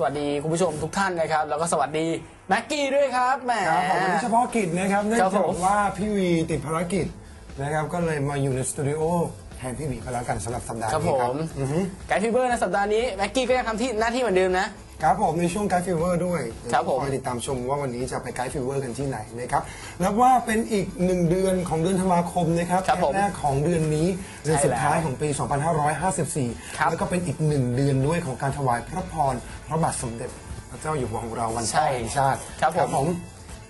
ผู้ชมครับสวัสดีคุณผู้ชมทุกท่านนะครับ แล้วก็สวัสดีแม็กกี้ด้วยครับแหม ครับผมวันนี้เฉพาะกิจนะครับเนื่องครับจาผกม ว่าพี่วีติดภารกิจนะครับก็เลยมาอยู่ในสตูดิโอแทนพี่วีก็แล้วกันสำหรับสัปดาห์ครับนี้ผครับมอือฮึไกด์ฟีเบอร์ในสัปดาห์นี้แม็กกี้ก็ยังทำที่หน้าที่เหมือนเดิมนะ ครับผมในช่วงไกด์ฟิเวอร์ด้วยครับผมคอยติดตามชมว่าวันนี้จะไปไกด์ฟิเวอร์กันที่ไหนนะครับแล้วว่าเป็นอีกหนึ่งเดือนของเดือนธันวาคมนะครับครับผมแรกของเดือนนี้เดือนใช่สุดท้ายแล้วของปีครับ2554 แล้วก็เป็นอีกหนึ่งเดือนด้วยของการถวายพระพรพระบาทสมเด็จพระเจ้าอยู่หัวของเราวันพ่ใช่อแห่งชาติครับผม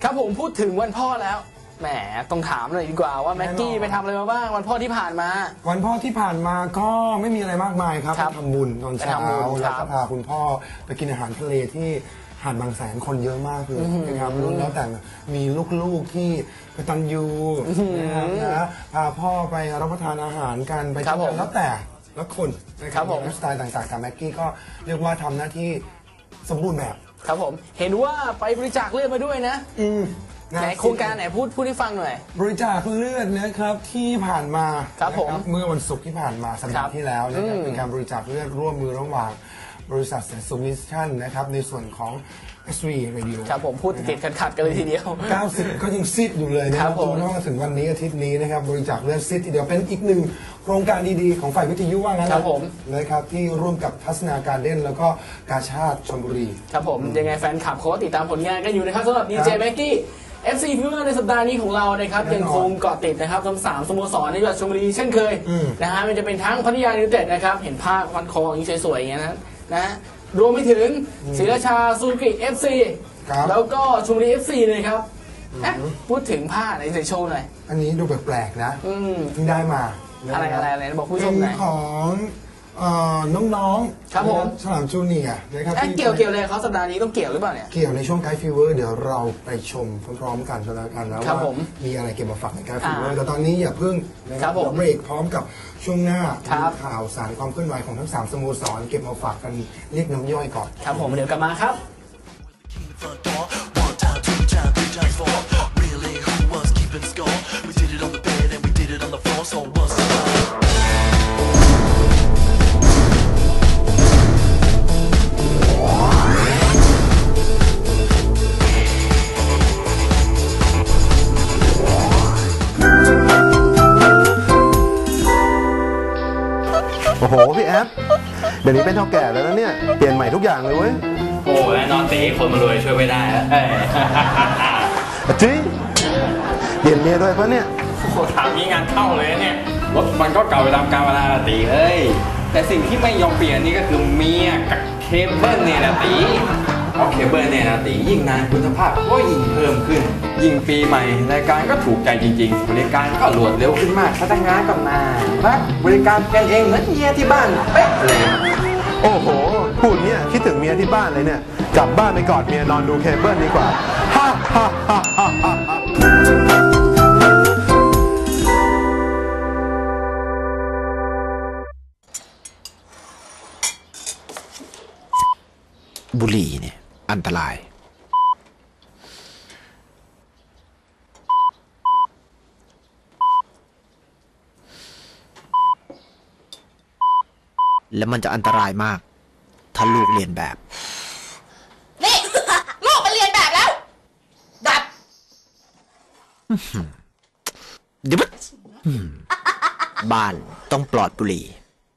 ครับผมพูดถึงวันพ่อแล้ว แหมต้องถามหน่อยดีกว่าว่าแม็กกี้แน่นอนไปทำอะไรมาบ้างวันพ่อที่ผ่านมา วันพ่อที่ผ่านมาก็ไม่มีอะไรมากมายครับครับไปทำบุญตอนเช้าไปทำบุญแล้วครัก็บพาคุณพ่อไปกินอาหารทะเลที่หาดบางแสนคนเยอะมากเลยนะครับรุ่นแล้วแต่มีลูกๆที่กตัญญูนะครับนะพาพ่อไปรับประทานอาหารกันไปครับเที่ยวกันผมแล้วแต่ละคนนะคครัรับบผม ไลฟ์สไตล์ต่างๆแต่แม็กกี้ก็เรียกว่าทำหน้าที่สมบูรณ์แบบ ครับผม เห็นว่าไปบริจาคเลือดมาด้วยนะอืม ไหนโครงการไหนพูดพูดให้ฟังหน่อย บริจาคเลือดนะครับที่ผ่านมาครับผมนะเมื่อวันศุกร์ที่ผ่านมาสัปครัดาบห์ที่แล้วนะครับอืมเป็นการบริจาคเลือดร่วมมือระหว่าง บริษัทแสนสุมิชชั่นนะครับในส่วนของ SV Radio ครับผมพูดติดขัดขัดๆกันเลยทีเดียว 90 ก็ยังซิดอยู่เลยนะคครัรับบผมจนกระทั่งถึงวันนี้อาทิตย์นี้นะครับบริจาคเลือดซิดทีเดียวเป็นอีกหนึ่งโครงการดีๆ ของฝ่ายวิทยุว่างั้นครับผม นะครับที่ร่วมกับทัศนาการเด่นแล้วก็กาชาติชลบุรี ครับผมยังไงแฟนคลับเขาก็ติดตามผลงานกันอยู่นะครับสำหรับดีเจครับแม็กกี้ FC ฟิวเในสัปดาห์นี้ของเรานะครับแน่นอนยังคงเกาะติดนะครับทั้งสามสโมสรในจังหวัดชลบุรีเช่นเคยอืมนะฮะมันจะเป็นทั้งพัทยายูไนเต็ดนะครับเห็นภาพวันคออย่างนี้สวยๆอย่างเงี้ยนะนะรวมไปถึงศรีราชาซูกิ FC ครับแล้วก็ชลบุรี FC เลยครับอะพูดถึงผ้าในโชว์หน่อย อันนี้ดูแปลกๆนะอืมเพิ่งได้มาอะไรอะไรอะไรบอกผู้ชมหเป็น่นอยของ เอ่อน้องๆครับผมนะฉลามจูเนียร์นะครับเอ๊ะที่เกี่ยวเกี่ยวเลยเขาสัปดาห์นี้ต้องเกี่ยวหรือเปล่าเนี่ย เกี่ยวในช่วงไกด์ฟีเวอร์เดี๋ยวเราไปชมพร้อมๆกันก็แล้วกันนะครับว่าผมมีอะไรเก็บมาฝากในไกด์ฟีเวอร์อ่าแต่ตอนนี้อย่าเพิ่งนะคครัรับบผมเดี๋ยวเบรกพร้อมกับช่วงหน้าครับ มีข่าวสารความเคลื่อนไหวของทั้งสามสโมสรเก็บมาฝากกันเรียกน้ำย่อยก่อน ครับผมเดี๋ยวกลับมาครับ อย่างเลยเว้ยโอ้แน่นอนตีคนมารวยช่วยไม่ได้แล้วเอ้ยอะจริงเปลี่ยนเมียด้วยปะเนี่ย โอ้โหถามนี้งานเข้าเลยนะเนี่ยรถมันก็เก่าไปตามกาลเวลาละตีเอ้ยแต่สิ่งที่ไม่ยอมเปลี่ยนนี่ก็คือเมียกับเคเบิลเนี่ยนะตีเพราะเคเบิลเนี่ยนะตียิ่งนานคุณภาพก็ยิ่งเพิ่มขึ้น ยิ่งปีใหม่รายการก็ถูกใจจริง ๆ บริการก็รวดเร็วขึ้นมากพนักงานก็มารักบริการกันเองเหมือนเมียที่บ้านเป๊ะเลย โอ้โห พูดเนี่ยคิดถึงเมียที่บ้านเลยเนี่ย กลับบ้านไปกอดเมียนอนดูเคเบิลดีกว่าฮ่าฮ่าฮ่าฮ่าฮ่าบุหรี่เนี่ยอันตราย แล้วมันจะอันตรายมาก ถ้าลูกเรียนแบบ นี่ ลูกไปเรียนแบบแล้ว ดับ เดี๋ยวมันอืมบ้านต้องปลอดบุหรี่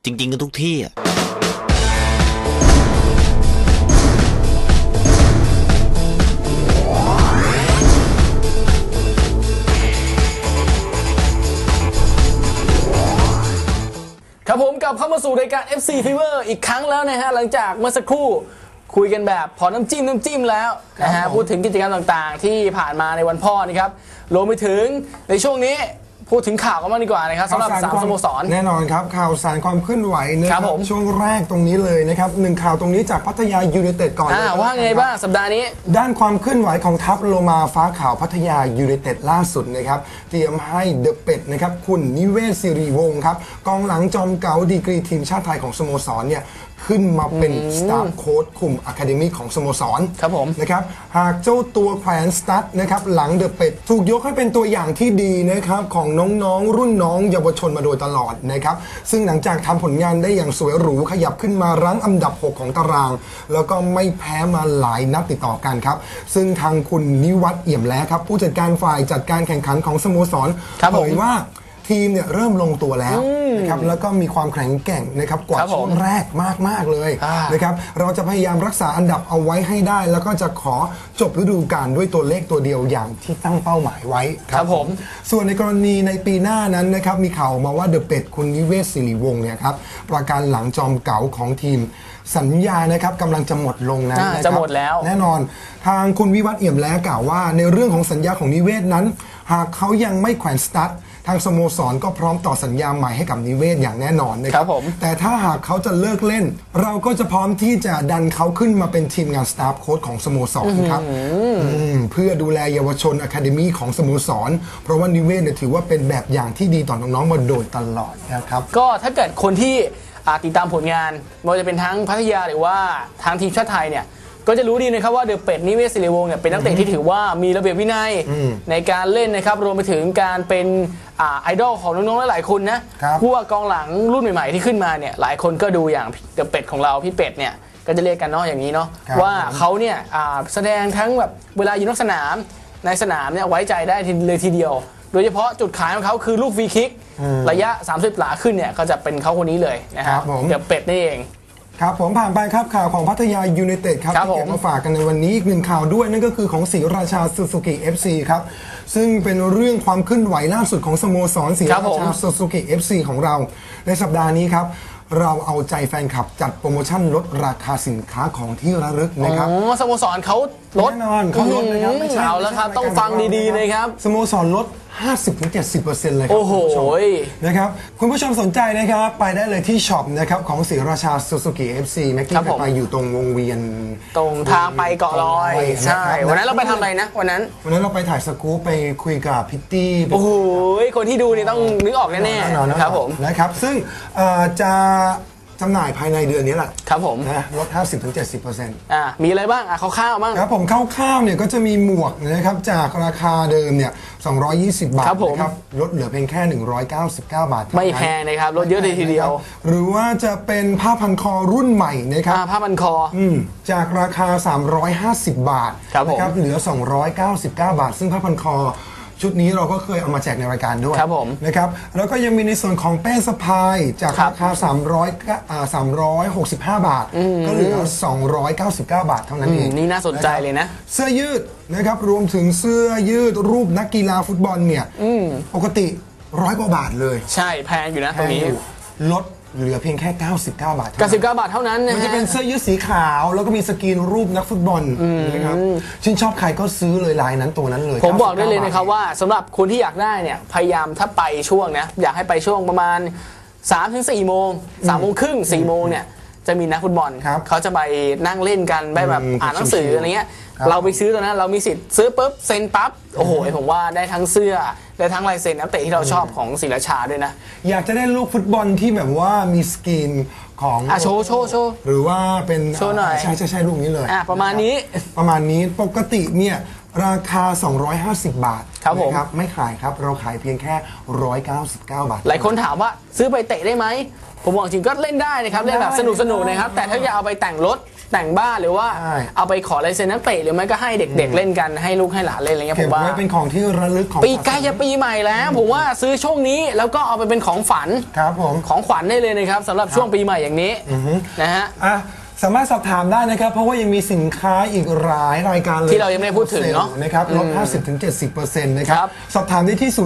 จริง ๆ กันทุกที่อะ สู่รายการ FC Fever อีกครั้งแล้วนะฮะหลังจากเมื่อสักครู่คุยกันแบบพอน้ำจิ้มน้ำจิ้มแล้วนะฮะครับผมพูดถึงกิจกรรมต่างๆ ที่ผ่านมาในวันพ่อนะครับรวมไปถึงในช่วงนี้ พูดถึงข่าวกันบ้างดีกว่านะครับสำหรับสามสโมสร แน่นอนครับข่าวสารความเคลื่อนไหวนะคครัรับบผม ช่วงแรกตรงนี้เลยนะครับหนึ่งข่าวตรงนี้จากพัทยายูไนเต็ดก่อนอ่าเลยว่าไงบ้างสัปดาห์นี้ ด้านความเคลื่อนไหวของทัพโลมาฟ้าขาวพัทยายูไนเต็ดล่าสุดนะครับเตรียมให้เดอะเป็ดนะครับคุณนิเวศสิริวงศ์ครับกองหลังจอมเก๋าดีกรีทีมชาติไทยของสโมสรเนี่ย ขึ้นมาเป็นสตาฟโค้ชคุมอะคาเดมีของสโมสรครับผมนะครับหากเจ้าตัวแขวนสตั๊ดนะครับหลังเดอะเป็ดถูกยกให้เป็นตัวอย่างที่ดีนะครับของน้องๆ รุ่นน้องเยาวชนมาโดยตลอดนะครับซึ่งหลังจากทำผลงานได้อย่างสวยหรูขยับขึ้นมารั้งอันดับ 6 ของตาราง แล้วก็ไม่แพ้มาหลายนัดติดต่อกันครับ ซึ่งทางคุณนิวัฒน์เอี่ยมแล้ครับผู้จัดการฝ่ายจัดการแข่งขันของสโมสรครับผมเผยว่า ทีมเนี่ยเริ่มลงตัวแล้วนะครับแล้วก็มีความแข็งแกร่งนะครับกว่าครับผมช่วงแรกมาก ๆ เลยอ่านนะครับเราจะพยายามรักษาอันดับเอาไว้ให้ได้ แล้วก็จะขอจบฤดูกาลด้วยตัวเลขตัวเดียวอย่างที่ตั้งเป้าหมายไว้ครับผม ส่วนในกรณีในปีหน้านั้นนะครับมีข่าวมาว่าเดอะเป็ดคุณนิเวศสิริวงศ์เนี่ยครับประการหลังจอมเก๋าของทีมสัญญานะครับกำลังจะหมดลงนะอ่านะครับจะหมดแล้ว แน่นอนทางคุณวิวัฒน์เอี่ยมแล้กล่าวว่า ในเรื่องของสัญญาของนิเวศนั้น หากเขายังไม่แขวนสตาร์ ททางสโมสรก็พร้อมต่อสัญญาใหม่ให้กับนิเวศอย่างแน่นอนนะคครัรับบผม แต่ถ้าหากเขาจะเลิกเล่น เราก็จะพร้อมที่จะดันเขาขึ้นมาเป็นทีมงานสตาฟโค้ชของสโมสรครับอืมเพื่อดูแลเยาวชนอะคาเดมีของสโมสร เพราะว่านิเวศเนี่ยถือว่าเป็นแบบอย่างที่ดีต่อน้องๆมาโดยตลอดนะครับ ก็ถ้าเกิดคนที่อ่าติดตามผลงานไม่ว่าจะเป็นทั้งพัทยาหรือว่าทางทีมชาติไทยเนี่ยก็จะรู้ดีนะครับว่าเดอะเป็ดนิเวศศิริวงศ์เนี่ยเป็นนักเตะที่ถือว่ามีระเบียบวินัยในการเล่นนะครับรวมไปถึงการเป็นอ่า ไอดอลของน้องๆหลายๆคนนะครับพวกกองหลังรุ่นใหม่ๆที่ขึ้นมาเนี่ยหลายคนก็ดูอย่างเดอะเป็ดของเราพี่เป็ดเนี่ยก็จะเรียกกันเนาะอย่างนี้เนาะครับว่าเขาเนี่ยอ่าแสดงทั้งแบบเวลาอยู่นอกสนามในสนามเนี่ยไว้ใจได้ทีเลยทีเดียว โดยเฉพาะจุดขายของเขาคือลูกฟรีคิก ระยะ 30 หลาขึ้นเนี่ยก็จะเป็นเขาคนนี้เลยนะคครัรับบผมเดี๋ยวเป็ดนี่เอง ครับผมผ่านไปครับข่าวของพัทยายูไนเต็ดครับครับที่เก็บผม มาฝากกันในวันนี้อีกหนึ่งข่าวด้วยนั่นก็คือของศรีราชาซูซูกิ FC ครับ ซึ่งเป็นเรื่องความเคลื่อนไหวล่าสุดของสโมสรศรีครัราบผม ชาซูซูกิ FC ของเรา ในสัปดาห์นี้ครับ เราเอาใจแฟนคลับจัดโปรโมชั่นลดราคาสินค้าของที่ระลึกนะครับ อ๋อสโมสรเขา ลดแน่นอนเขาลดนะครับไม่ใช่เอาแล้วครับไม่ใช่ต้องฟังดีๆนะครับ สโมสรลด 50-70%เลยครัโอ้โห คุณผู้ชมนะครับ คุณผู้ชมสนใจนะครับ ไปได้เลยที่ช็อปนะครับของศรีราชาซูซูกิ FC แม็กกี้ครับผม ไปอยู่ตรงวงเวียนตรงทางไปเกาะลอย ใช่ะคบวันนั้นเราไปทำอะไรนะ วันนั้น วันนั้นเราไปถ่ายสกู๊ปไปคุยกับพิตตี้โอ้โหคนที่ดูนี่ต้องนึกออกแน่แน่นอนๆครับผม นะครับ ซึ่งเอ่อจะ จำหน่ายภายในเดือนนี้แหละครับผมนะลด 50-70%อ่ามีอะไรบ้างอะคร่าวๆบ้าง ครับผมคร่าวๆเนี่ยก็จะมีหมวกนะครับจากราคาเดิมเนี่ย 220 บาทครับผม นะครับลดเหลือเพียงแค่ 199 บาทเท่านั้นไม่แพงนะครับลดเยอะเลยทีเดียวหรือว่าจะเป็นผ้าพันคอรุ่นใหม่นะครับ อ่าผ้าพันคอ อืมจากราคา 350 บาทครับผม นะเหลือ 299 บาท ซึ่งผ้าพันคอ ชุดนี้เราก็เคยเอามาแจกในรายการด้วยครับผมนะครับแล้วก็ยังมีในส่วนของเป้สะพายจากครับราคา300ก็อ่า365 บาท ก็เหลือ 299 บาทเท่านั้นเองอืมนี่น่าสนใจเลยนะ เสื้อยืดนะครับรวมถึงเสื้อยืดรูปนักกีฬาฟุตบอลเนี่ยปกติร้อยกว่าบาทเลย ใช่แพงอยู่นะตรงนี้แพอยู่ลด เหลือเพียงแค่ 99 บาทเท่านั้น99บาทเท่านั้นนะมันฮะจะเป็นเสื้อยืดสีขาว แล้วก็มีสกรีนรูปนักฟุตบอลนะครับชื่นชอบใครก็ซื้อเลยลายนั้นตัวนั้นเลยผมบอกได้เลยนะครับ99ว่าสำหรับคนที่อยากได้เนี่ยพยายามถ้าไปช่วงนะอยากให้ไปช่วงประมาณ3าถึงสโมงสามโมงครึ่งสี่โมงเนี่ย จะมีนักฟุตบอลครับเขาจะไปนั่งเล่นกันไปแบบอืมอ่านหนังสือชิลๆอะไรเงี้ยครับเราไปซื้อตอนนั้นเรามีสิทธิ์ซื้อปุ๊บเซ็นปั๊บโอ้โหผมว่าได้ทั้งเสื้อได้ทั้งลายเซ็นนักเตะที่เราชอบของศิลาชาด้วยนะอยากจะได้ลูกฟุตบอลที่แบบว่ามีสกรีนของอะโชว์โชว์โชว์ หรือว่าเป็นโชว์หน่อยใช่ใช่ใช่ลูกนี้เลยอะประมาณนี้ประมาณนี้ปกติเนี่ยราคา 250 บาทครับผม นะไม่ขายครับ เราขายเพียงแค่ 199 บาทหลายคนถามว่าซื้อไปเตะได้ไหม ผมบอกจริงก็เล่นได้นะครับเล่นแบบสนุกสนุกๆนะครับ แต่ถ้าจะเอาไปแต่งรถแต่งบ้านหรือว่าใช่เอาไปขอลายเซ็นนักเตะหรือไม่ก็ให้เด็กๆเล่นกันให้ลูกให้หลานเล่นอะไรเงี้ยเก็ผบมว่าไว้เป็นของที่ระลึกของปีใกล้จะปีใหม่แล้ว ผมว่าซื้อช่วงนี้แล้วก็เอาไปเป็นของฝันครับผมของขวัญได้เลยนะครับสำหรับช่วงปีใหม่อย่างนี้นะฮะอะ สามารถสอบถามได้นะครับ เพราะว่ายังมีสินค้าอีกหลายรายการเลยที่เรายังไม่ได้พูดถึงเนอะนะครับลด 50-70%นะครัครับ บ สอบถามได้ที่ 0383103333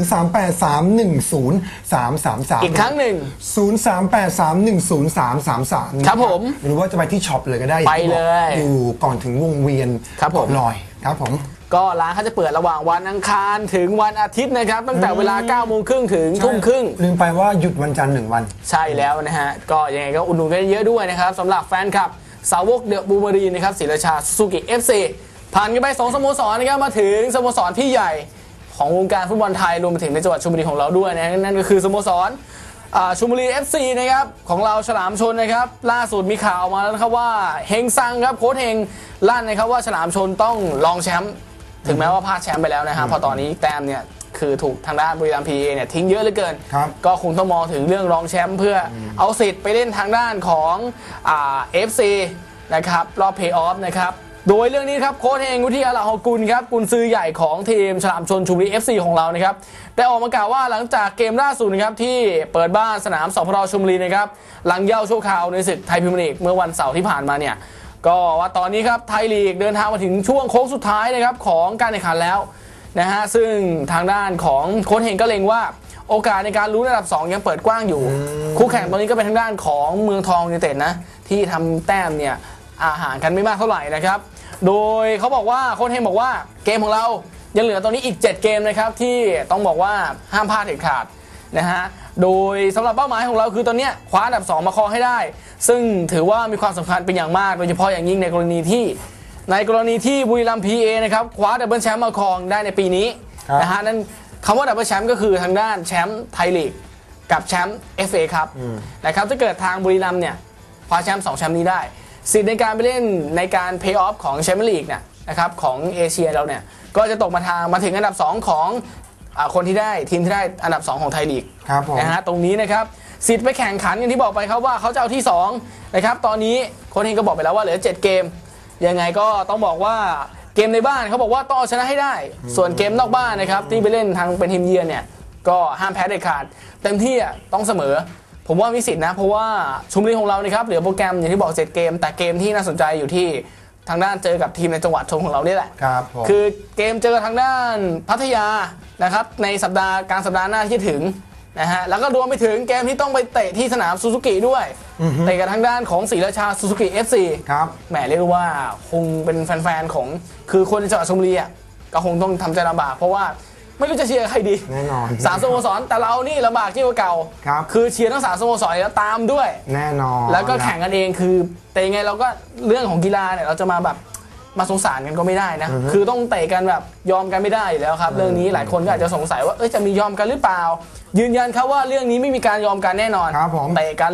อีกครั้งหนึ่ง 0383103333ครับผมหรือว่าจะไปที่ช็อปเลยก็ได้ไปเลยอยู่ก่อนถึงวงเวียนครับผมเกาะลอยครับผม ก็ร้านเขาจะเปิดระหว่างวันอังคารถึงวันอาทิตย์นะครับ ตั้งแต่เวลา9โมงครึ่งถึงทุ่มครึ่ง ลืมไปว่าหยุดวันจันทร์หนึ่งวัน ใช่แล้วนะฮะ ก็ยังไงก็อุดหนุนกันเยอะด้วยนะครับสำหรับแฟนคลับ สาวกเดอะบูม a รีนะครับศิลชาซูกิ FC ผ่านกันไปสองสโมสรนะครับมาถึงสโมสรพี่ใหญ่ของวงการฟุตบอลไทยรวมไปถึงในจังหวัดชลบุรีของเราด้วยนะนั่นก็คือสโมสรอ่าชลบุรี FC นะครับของเราฉลามชนนะครับล่าสุดมีข่าวออกมาแล้วนะครับว่าเฮงซังครับโค้ชเฮงลั่นนะครับว่าฉลามชนต้องรองแชมป์ ถึงแม้ว่าพลาดแชมป์ไปแล้วนะครับเพราะตอนนี้แต้มเนี่ยคือถูกทางด้านบุรีรัมย์พีเอเนี่ยทิ้งเยอะเหลือเกิน ครับก็คงต้องมองถึงเรื่องรองแชมป์เพื่ออเอาสิทธิ์ไปเล่นทางด้านของอ่า FC นะครับรอบเพย์ออฟนะครับโดยเรื่องนี้ครับโค้ชเองวิทยาลาฮกุลครับกุนซือใหญ่ของทีมฉลามชนชุมบุรี FC ของเรานะครับได้ออกมากล่าวว่าหลังจากเกมล่าสุดนะครับที่เปิดบ้านสนามสพรชุมบุรีนะครับหลังเย้าชั่วคราวในศึกไทยพรีเมียร์ลีกเมื่อวันเสาร์ที่ผ่านมาเนี่ย ก็ว่าตอนนี้ครับไทยลีกเดินทางมาถึงช่วงโค้งสุดท้ายนะครับของการแข่งขันแล้วนะฮะซึ่งทางด้านของโค้ชเฮงก็เล็งว่าโอกาสในการลุ้นระดับ 2 ยังเปิดกว้างอยู่ คู่แข่งตอนนี้ก็เป็นทางด้านของเมืองทองยูไนเต็ดนะ ที่ทำแต้มเนี่ยอาหารกันไม่มากเท่าไหร่นะครับ โดยเขาบอกว่าโค้ชเฮงบอกว่าเกมของเรายังเหลือตอนนี้อีก 7 เกมนะครับที่ต้องบอกว่าห้ามพลาดเด็ดขาดนะฮะ โดยสำหรับเป้าหมายของเราคือตอนเนี้ยคว้าอันดับ 2 มาครองให้ได้ ซึ่งถือว่ามีความสำคัญเป็นอย่างมาก โดยเฉพาะอย่างยิ่งในกรณีที่ ในกรณีที่บุรีรัมย์พีเอนะครับคว้าดับเบิลแชมป์มาครองได้ในปีนี้ครับนะฮะนั่นคำว่าดับเบิลแชมป์ก็คือทางด้านแชมป์ไทยลีกกับแชมป์ FA ครับนะครับถ้าเกิดทางบุรีรัมย์เนี่ยคว้าแชมป์สองแชมป์นี้ได้สิทธิ์ในการไปเล่นในการเพย์ออฟของแชมเปี้ยนลีกเนี่ยนะครับของเอเชียเราเนี่ยก็จะตกมาทางมาถึงอันดับ 2 ของ อาคนที่ได้ทีมที่ได้อันดับ 2 ของไทยลีกครับผม นะฮะตรงนี้นะครับสิทธิ์ไปแข่งขันอย่างที่บอกไปครับว่าเขาจะเอาที่2นะครับตอนนี้โค้ชเฮงก็บอกไปแล้วว่าเหลือ 7 เกม ยังไงก็ต้องบอกว่าเกมในบ้านเขาบอกว่าต้องเอาชนะให้ได้ ส่วนเกมนอกบ้านนะครับที่ไปเล่นทางเป็นทีมเยือนเนี่ยก็ห้ามแพ้เด็ดขาดเต็มที่อะต้องเสมอ ผมว่ามีสิทธินะ เพราะว่าชุมบุรีของเรานี่ครับเหลือโปรแกรมอย่างที่บอก7เกม แต่เกมที่น่าสนใจอยู่ที่ ทางด้านเจอกับทีมในจังหวัดชนของเรานี่แหละ ครับผมคือเกมเจอทางด้านพัทยานะครับในสัปดาห์กลางสัปดาห์หน้าที่จะถึงนะฮะแล้วก็รวมไปถึงเกมที่ต้องไปเตะที่สนามซูซูกิด้วยเตะกับทางด้านของศรีราชาซูซูกิ FC ครับแหมเรียกได้ว่าคงเป็นแฟนๆของคือคนในจังหวัดชลบุรีอะก็คงต้องทำใจลำบากเพราะว่า ไม่รู้จะเชียร์ใครดีแน่นอน สามสโมสรแต่เรานี่ลำบากที่กว่าเก่าครับ คือเชียร์ทั้งสามสโมสรแล้วตามด้วย แน่นอนแล้วก็แข่งกันเองคือ แต่ยังไงเราก็เรื่องของกีฬาเนี่ยเราจะมาแบบมาสงสารกันก็ไม่ได้นะ คือต้องเตะกันแบบยอมกันไม่ได้อยู่แล้วครับ เรื่องนี้หลายคนก็อาจจะสงสัยว่าเอ้ยจะมียอมกันหรือเปล่า ยืนยันครับว่าเรื่องนี้ไม่มีการยอมกันแน่นอนครับผมเตะกัน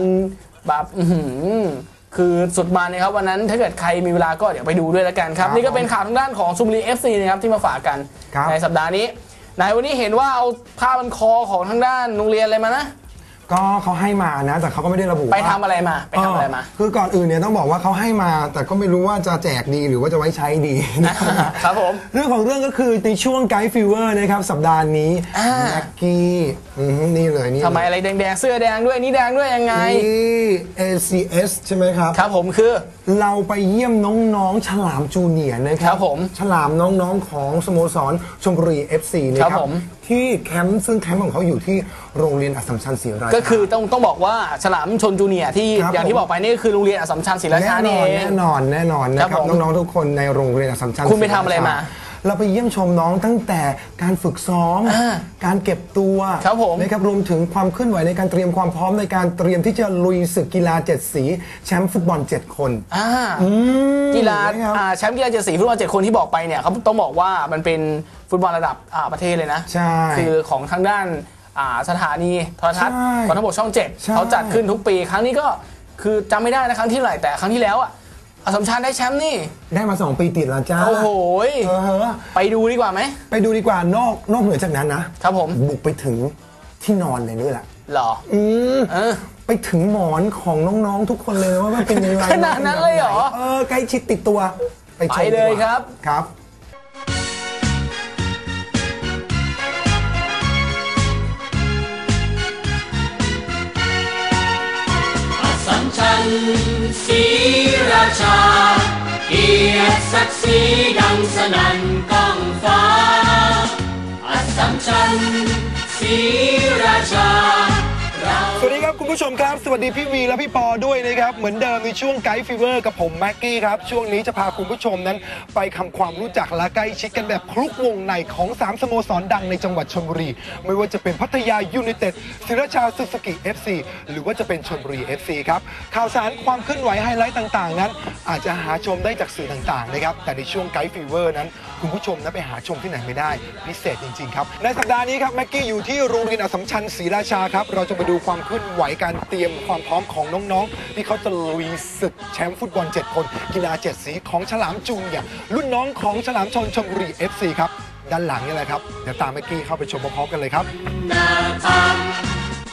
แบบอื้อหือคือสุดมันนะครับวันนั้นถ้าเกิดใครมีเวลาก็เดี๋ยวไปดูด้วยแล้วกันครับ ครับนี่ก็เป็นข่าวทางด้านของซุมรีเอฟซีนะครับที่มาฝากกันครับ ในสัปดาห์นี้ ไหนวันนี้เห็นว่าเอาผ้ามันคอของทางด้านโรงเรียนอะไรมานะ ก็เขาให้มานะแต่เขาก็ไม่ได้ระบุไปว่าทำอะไรมาไปทำอะไรมาเออคือก่อนอื่นเนี่ยต้องบอกว่าเขาให้มา แต่ก็ไม่รู้ว่าจะแจกดีหรือว่าจะไว้ใช้ดีนะครับผมเรื่องของเรื่องก็คือในช่วงไกด์ฟิวเวอร์นะครับสัปดาห์นี้อ่า แม็กกี้อืมนี่เลยนี่ทำไมอะไรแดงๆเสื้อแดงด้วยนี่แดงด้วยยังไง นี่ ACS ใช่ไหมครับ ครับผมคือ เราไปเยี่ยมน้องๆ ฉลามจูเนียร์นะคครัรับบผมฉลามน้องๆของสโมสรชมบุรี FC นะคครัรับบผม ที่แคมป์ซึ่งแคมป์ของเขาอยู่ที่โรงเรียนอัสสัมชัญศรีราชา ก็คือต้องต้องบอกว่าฉลามชนจูเนียร์ที่ครับอย่างที่บอกไปนี่ก็คือโรงเรียนอัสสัมชัญศรีราชาแน่นนี่อเอนงแน่นอนแน่นอนนะคครัรับบผมน้องๆทุกคนในโรงเรียนอัสสัมชัญคุณไปศทำอะไรมา เราไปเยี่ยมชมน้องตั้งแต่การฝึกซ้อมอ่าการเก็บตัวครับผมนะครับรวมถึงความเคลื่อนไหวในการเตรียมความพร้อมในการเตรียมที่จะลุยศึกกีฬาเจ็ดสีแชมป์ฟุตบอลเจ็ดคนอ่ามกีฬานะครับอ่าแชมป์กีฬาเจ็ดสีฟุตบอลเจ็ดคนที่บอกไปเนี่ยเขาต้องบอกว่ามันเป็นฟุตบอลระดับอ่าประเทศเลยนะใช่คือของทางด้านอ่าสถานีโทรทัศน์ใช่กองทัพบกช่องเจ็ดใช่เขาจัดขึ้นทุกปี ครั้งนี้ก็คือจำไม่ได้นะครั้งที่เท่าไหร่แต่ครั้งที่แล้วอะ อัสสัมชัญได้แชมป์นี่ ได้มาสองปีติดแล้วจ้าโอ้โหเออฮะไปดูดีกว่าไหม ไปดูดีกว่านอกนอกเหนือจากนั้นนะครับผม บุกไปถึงที่นอนเลยด้วยแหละเหรอ อืมเออ ไปถึงหมอนของน้องๆทุกคนเลยว่ามันเป็นยังไงขนาดนั้นเลยเหรอ เออใกล้ชิดติดตัว ไปชมไปเลยดีกว่าครับ ครับ ชันศรีราชา เกียรติศักดิ์ศรีดังสนั่นก้องฟ้า อัสสัมชัญศรีราชาเรา สวัสดีครับคุณผู้ชมครับ สวัสดีพี่วีและพี่ปอด้วยนะครับ เหมือนเดิมในช่วงไกด์ฟีเวอร์กับผมแม็กกี้ครับ ช่วงนี้จะพาคุณผู้ชมนั้น ไปทำความรู้จักและใกล้ชิดกันแบบคลุกวงในของ 3 สโมสรดังในจังหวัดชลบุรี ไม่ว่าจะเป็นพัทยายูไนเต็ดศิราชาซูซูกิ FC หรือว่าจะเป็นชลบุรี FC ครับ ข่าวสารความเคลื่อนไหวไฮไลท์ต่างๆ นั้น อาจจะหาชมได้จากสื่อต่างๆนะครับแต่ในช่วงไกด์ฟีเวอร์นั้น คุณผู้ชมนั้นไปหาชมที่ไหนไม่ได้ พิเศษจริงๆครับในสัปดาห์นี้ครับแม็กกี้อยู่ที่โรงเรียนอัสสัมชัญศรีราชาครับเราจะมาดูความเคลื่อนไหวการเตรียมความพร้อมของน้องๆ ที่เขาจะลุยศึกแชมป์ฟุตบอล 7 คน กีฬา 7 สีของฉลามจูเนียร์รุ่นน้องของฉลามชนชมบุรี FC ครับ ด้านหลังนี่แหละครับ เดี๋ยวตามเมกกี้เข้าไปชมพร้อมๆกันเลยครับ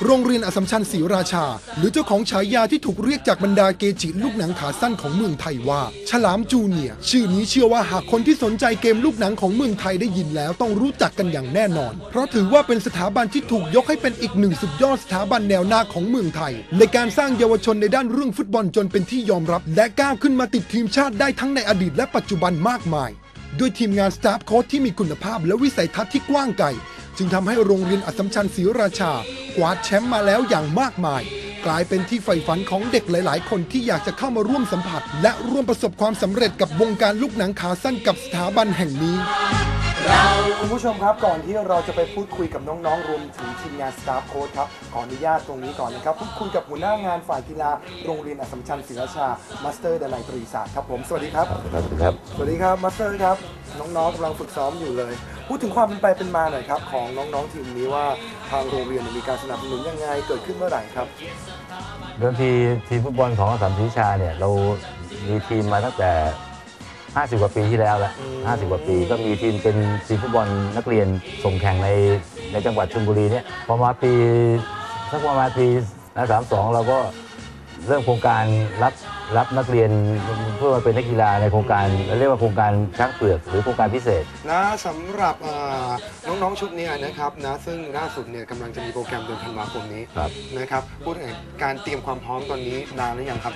โรงเรียนอสัมชัญศรีราชา หรือเจ้าของฉายาที่ถูกเรียกจากบรรดาเกจิลูกหนังขาสั้นของเมืองไทยว่า ฉลามจูเนียชื่อนี้เชื่อว่าหากคนที่สนใจเกมลูกหนังของเมืองไทยได้ยินแล้วต้องรู้จักกันอย่างแน่นอน เพราะถือว่าเป็นสถาบันที่ถูกยกให้เป็นอีกหนึ่งสุดยอดสถาบันแนวหน้าของเมืองไทย ในการสร้างเยาวชนในด้านเรื่องฟุตบอลจนเป็นที่ยอมรับ และก้าวขึ้นมาติดทีมชาติได้ทั้งในอดีตและปัจจุบันมากมาย ด้วยทีมงานสตาฟโค้ชที่มีคุณภาพและวิสัยทัศน์ที่กว้างไกล จึงทำให้โรงเรียนอัสสัมชัญศรีราชากวาดแชมป์มาแล้วอย่างมากมาย กลายเป็นที่ใฝ่ฝันของเด็กหลาย ๆ คนที่อยากจะเข้ามาร่วมสัมผัส และร่วมประสบความสำเร็จกับวงการลูกหนังขาสั้นกับสถาบันแห่งนี้ คุณผู้ชมครับก่อนที่เราจะไปพูดคุยกับน้องๆ รวมถึงทีมงานสตาฟโค้ชครับขออนุญาตตรงนี้ก่อนนะครับพูดคุยกับหัวหน้างานฝ่ายกีฬาโรงเรียนอัสสัมชัญศรีราชามาสเตอร์ดนัยตรีศาสตร์ครับผมสวัสดีครับ ครับสวัสดีครับมาสเตอร์ครับ น้องๆกำลังฝึกซ้อมอยู่เลย พูดถึงความเป็นไปเป็นมาหน่อยครับของน้องๆทีมนี้ว่าทางโรงเรียนมีการสนับสนุนยังไงเกิดขึ้นเมื่อไหร่ครับเริ่มทีทีมฟุตบอลของสามศรีวิชาเนี่ยเรามีทีมมาตั้งแต่ 50 กว่าปีที่แล้วแล้ว50 กว่าปีก็มีทีมเป็นทีมฟุตบอลนักเรียนส่งแข่งในในจังหวัดชลบุรีเนี่ยพอมาปีสักประมาณปีนะสามสองเราก็เริ่มโครงการรับ รับนักเรียนเพื่อมาเป็นนักกีฬาในโครงการเราเรียกว่าโครงการช้างเปลือกหรือโครงการพิเศษ นะสำหรับอ่าน้องๆชุดนี้นะครับนะซึ่งล่าสุดเนี่ยกำลังจะมีโปรแกรมเดือนธันวาคมนี้ครับ นะครับพูดถึงการเตรียมความพร้อมตอนนี้นานหรือยังครับ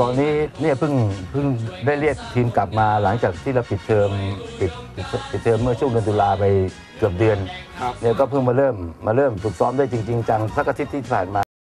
ตอนนี้เนี่ยเพิ่งเพิ่งได้เรียกทีมกลับมาหลังจากที่เราปิดเทอมปิดปิดปิดเทอมเมื่อช่วงเดือนตุลาไปเกือบเดือนครับ เนี่ยก็เพิ่งมาเริ่มมาเริ่มฝึกซ้อมได้จริงๆจังสักอาทิตย์ที่ผ่านมา